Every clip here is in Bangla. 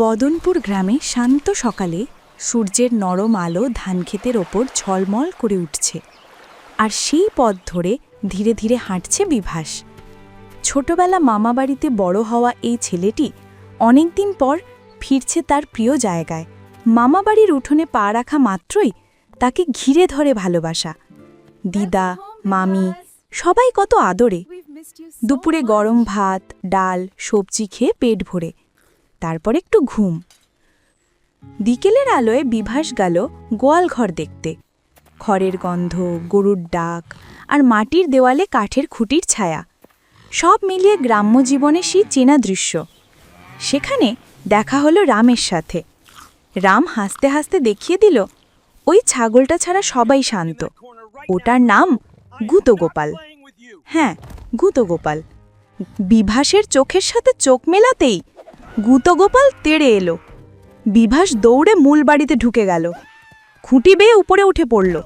বদনপুর গ্রামে শান্ত সকালে সূর্যের নরম আলো ধানক্ষেতের ওপর ঝলমল করে উঠছে। আর সেই পথ ধরে ধীরে ধীরে হাঁটছে বিভাস। ছোটবেলা মামাবাড়িতে বড় হওয়া এই ছেলেটি অনেকদিন পর ফিরছে তার প্রিয় জায়গায়। মামাবাড়ির উঠোনে পা রাখা মাত্রই তাকে ঘিরে ধরে ভালোবাসা। দিদা, মামি, সবাই কত আদরে। দুপুরে গরম ভাত, ডাল, সবজি খেয়ে পেট ভরে। তারপর একটু ঘুম। বিকেলের আলোয় বিভাস গেল গোয়াল ঘর দেখতে। খড়ের গন্ধ, গরুর ডাক আর মাটির দেওয়ালে কাঠের খুঁটির ছায়া। সব মিলিয়ে গ্রাম্য জীবনে সেই চেনা দৃশ্য। সেখানে দেখা হলো রামের সাথে। রাম হাসতে হাসতে দেখিয়ে দিল, ওই ছাগলটা ছাড়া সবাই শান্ত। ওটার নাম গুতগোপাল। হ্যাঁ গুতগোপাল। বিভাসের চোখের সাথে চোখ মেলাতেই গুতগোপাল তেড়ে এলো। বিভাস দৌড়ে মূল বাড়িতে ঢুকে গেল। খুঁটি বেয়ে উপরে উঠে পড়ল।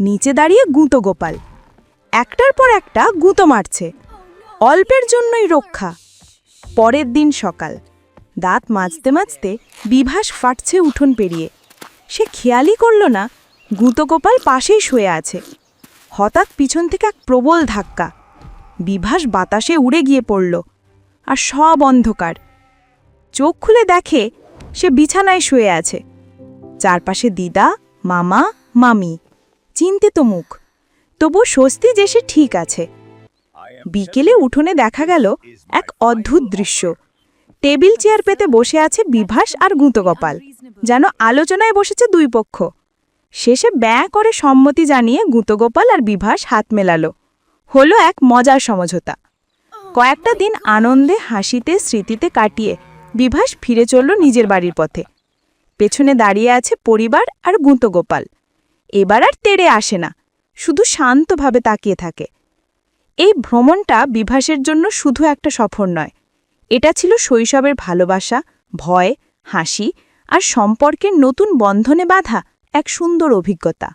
নিচে দাঁড়িয়ে গুঁতো গোপাল একটার পর একটা গুঁতো মারছে। অল্পের জন্যই রক্ষা। পরের দিন সকাল। দাঁত মাজতে মাজতে বিভাস ফাটছে উঠোন পেরিয়ে। সে খেয়ালই করল না গুঁতো গোপাল পাশেই শুয়ে আছে। হঠাৎ পিছন থেকে এক প্রবল ধাক্কা। বিভাস বাতাসে উড়ে গিয়ে পড়ল। আর সব অন্ধকার। চোখ খুলে দেখে সে বিছানায় শুয়ে আছে। চারপাশে দিদা, মামা, মামি। চিন্তিত মুখ। তবু স্বস্তি যে সে ঠিক আছে। বিকেলে উঠোনে দেখা গেল এক অদ্ভুত দৃশ্য। টেবিল চেয়ার পেতে বসে আছে বিভাস আর গুঁতগোপাল, যেন আলোচনায় বসেছে দুই পক্ষ। শেষে ব্যয় করে সম্মতি জানিয়ে গুঁতগোপাল আর বিভাস হাত মেলালো। হলো এক মজার সমঝোতা। কয়েকটা দিন আনন্দে, হাসিতে, স্মৃতিতে কাটিয়ে বিভাস ফিরে চলল নিজের বাড়ির পথে। পেছনে দাঁড়িয়ে আছে পরিবার আর গুঁতগোপাল এবার আর তেড়ে আসে না, শুধু শান্তভাবে তাকিয়ে থাকে। এই ভ্রমণটা বিভাসের জন্য শুধু একটা সফর নয়, এটা ছিল শৈশবের ভালোবাসা, ভয়, হাসি আর সম্পর্কের নতুন বন্ধনে বাঁধা এক সুন্দর অভিজ্ঞতা।